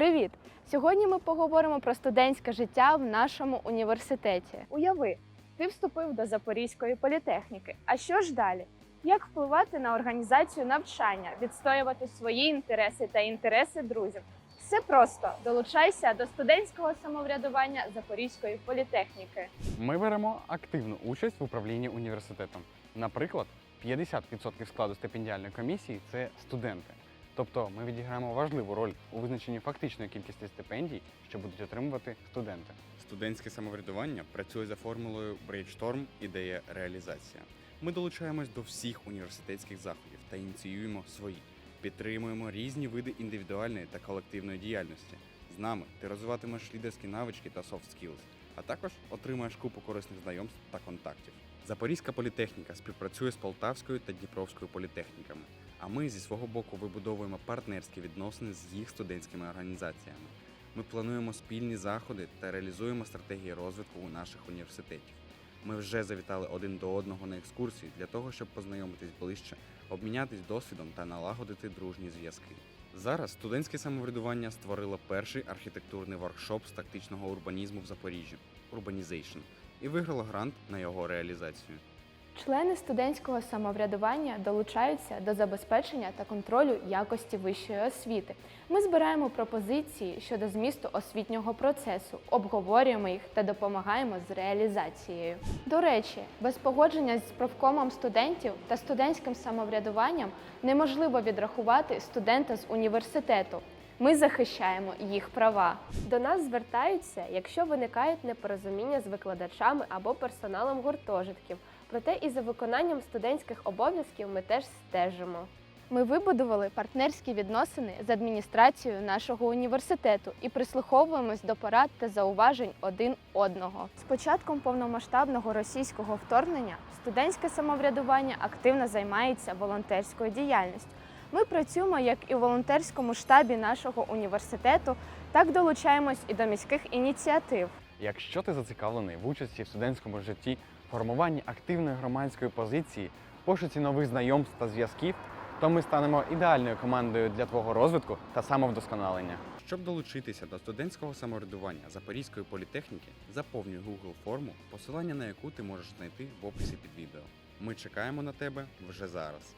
Привіт! Сьогодні ми поговоримо про студентське життя в нашому університеті. Уяви, ти вступив до Запорізької політехніки. А що ж далі? Як впливати на організацію навчання, відстоювати свої інтереси та інтереси друзів? Все просто долучайся до студентського самоврядування Запорізької політехніки. Ми беремо активну участь в управлінні університетом. Наприклад, 50% складу стипендіальної комісії це студенти. Тобто ми відіграємо важливу роль у визначенні фактичної кількості стипендій, що будуть отримувати студенти. Студентське самоврядування працює за формулою Brainstorm ідея реалізація. Ми долучаємось до всіх університетських заходів та ініціюємо свої. Підтримуємо різні види індивідуальної та колективної діяльності. З нами ти розвиватимеш лідерські навички та soft skills, а також отримаєш купу корисних знайомств та контактів. Запорізька політехніка співпрацює з Полтавською та Дніпровською політехніками. А ми зі свого боку вибудовуємо партнерські відносини з їх студентськими організаціями. Ми плануємо спільні заходи та реалізуємо стратегії розвитку у наших університетів. Ми вже завітали один до одного на екскурсії для того, щоб познайомитись ближче, обмінятись досвідом та налагодити дружні зв'язки. Зараз студентське самоврядування створило перший архітектурний воркшоп з тактичного урбанізму в Запоріжжі Urbanization і виграло грант на його реалізацію. Члени студентського самоврядування долучаються до забезпечення та контролю якості вищої освіти. Ми збираємо пропозиції щодо змісту освітнього процесу, обговорюємо їх та допомагаємо з реалізацією. До речі, без погодження з профкомом студентів та студентським самоврядуванням неможливо відрахувати студента з університету. Ми захищаємо їх права. До нас звертаються, якщо виникають непорозуміння з викладачами або персоналом гуртожитків. Проте і за виконанням студентських обов'язків ми теж стежимо. Ми вибудували партнерські відносини з адміністрацією нашого університету і прислуховуємось до порад та зауважень один одного. З початком повномасштабного російського вторгнення студентське самоврядування активно займається волонтерською діяльністю. Ми працюємо як і в волонтерському штабі нашого університету, так долучаємось і до міських ініціатив. Якщо ти зацікавлений в участі в студентському житті, формуванні активної громадської позиції, пошуці нових знайомств та зв'язків, то ми станемо ідеальною командою для твого розвитку та самовдосконалення. Щоб долучитися до студентського самоврядування Запорізької політехніки, заповнюй Google форму, посилання на яку ти можеш знайти в описі під відео. Ми чекаємо на тебе вже зараз.